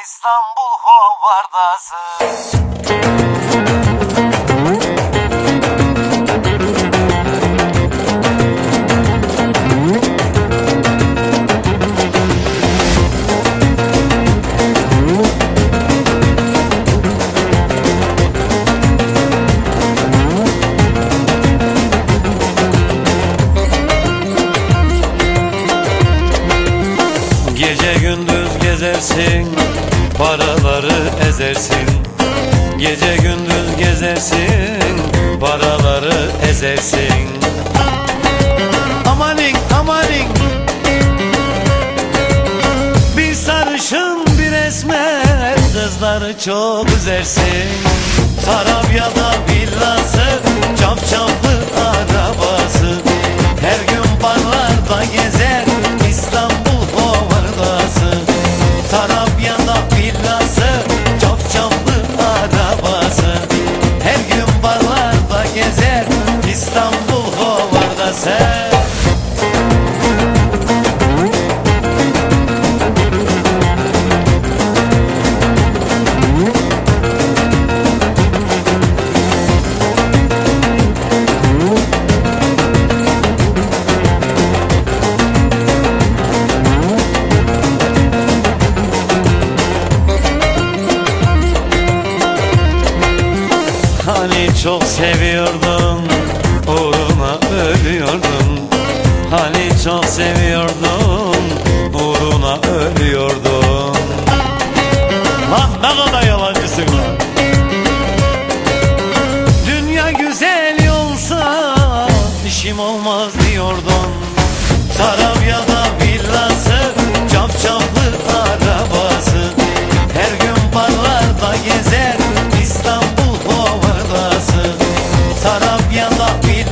İstanbul Hovardası. Gece gündüz gezersin Paraları ezersin Gece gündüz gezersin Paraları ezersin. Amanin amanin. Bir sarışın bir esmer Kızları çok üzersin. Tarabya'da villası Çapçaplı arabası Hani çok seviyordun Hani çok seviyordum Uğruna ölüyordum Lan ne kadar yalancısın lan. Dünya güzel olsa işim olmaz diyordun. Tarabya'da villası Çapçaplı arabası. Her gün barlarda gezer İstanbul Ovadası Tarabya'da villası